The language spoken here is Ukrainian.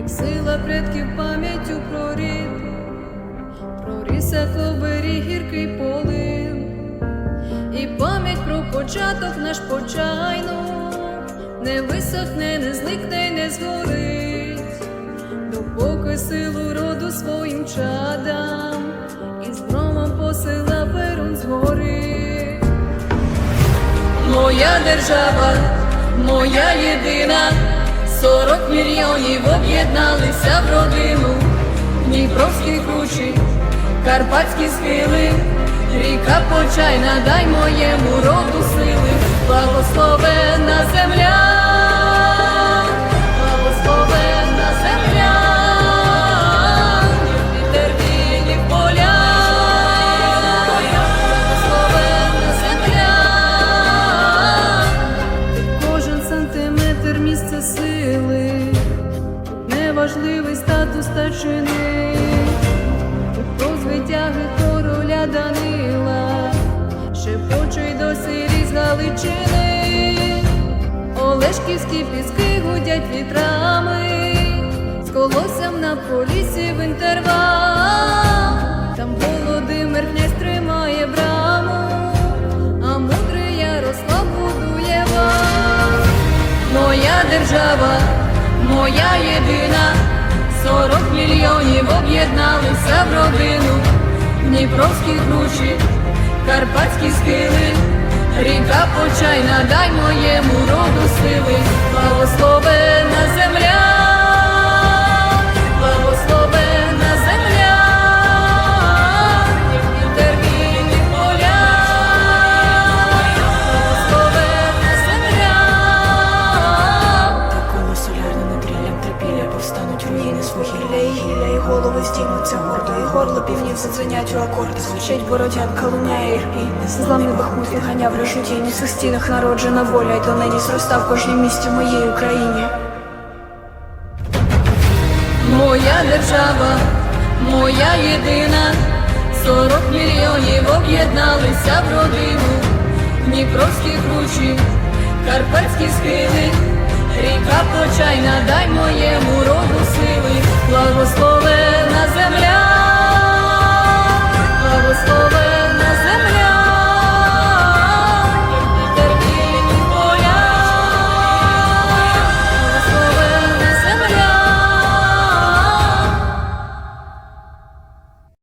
як сила предків пам'яттю про рід, про гіркий полин, і пам'ять про початок наш почайну. Не висохне, не зникне, не згорить, допоки силу роду своїм чадам. І з посила перун згори. Моя держава, моя єдина, сорок мільйонів об'єдналися в родину, Дніпровські кручі, Карпатські схили, ріка почайна, дай моєму роду сили, благословена земля, неважливий статус та чини, про короля Данила, шепоче й досі різ Галичини, Олешківські піски гудять вітрами, з колоссям на полісі в інтервал, там Володимир князь тримає браму, а мудрий Ярослав будує вам. Моя держава, моя єдина, сорок мільйонів об'єдналися в родину, Дніпровські кручі, Карпатські схили, ріка почайна, дай моєму роду сили, благословена з і і голови здіймуться гордо, і горло півнів задзвенять у акорди. Звучить бородянка, луняє ірпінь. Зламний бахмут відганяв рашутійних у стінах народжена воля, й донині. Зроста в кожній місті в моїй Україні. Моя держава, моя єдина, сорок мільйонів об'єдналися в родину, Дніпровські кручі, Карпатські схили, ріка почайна, дай моєму роду сили, благословена земля,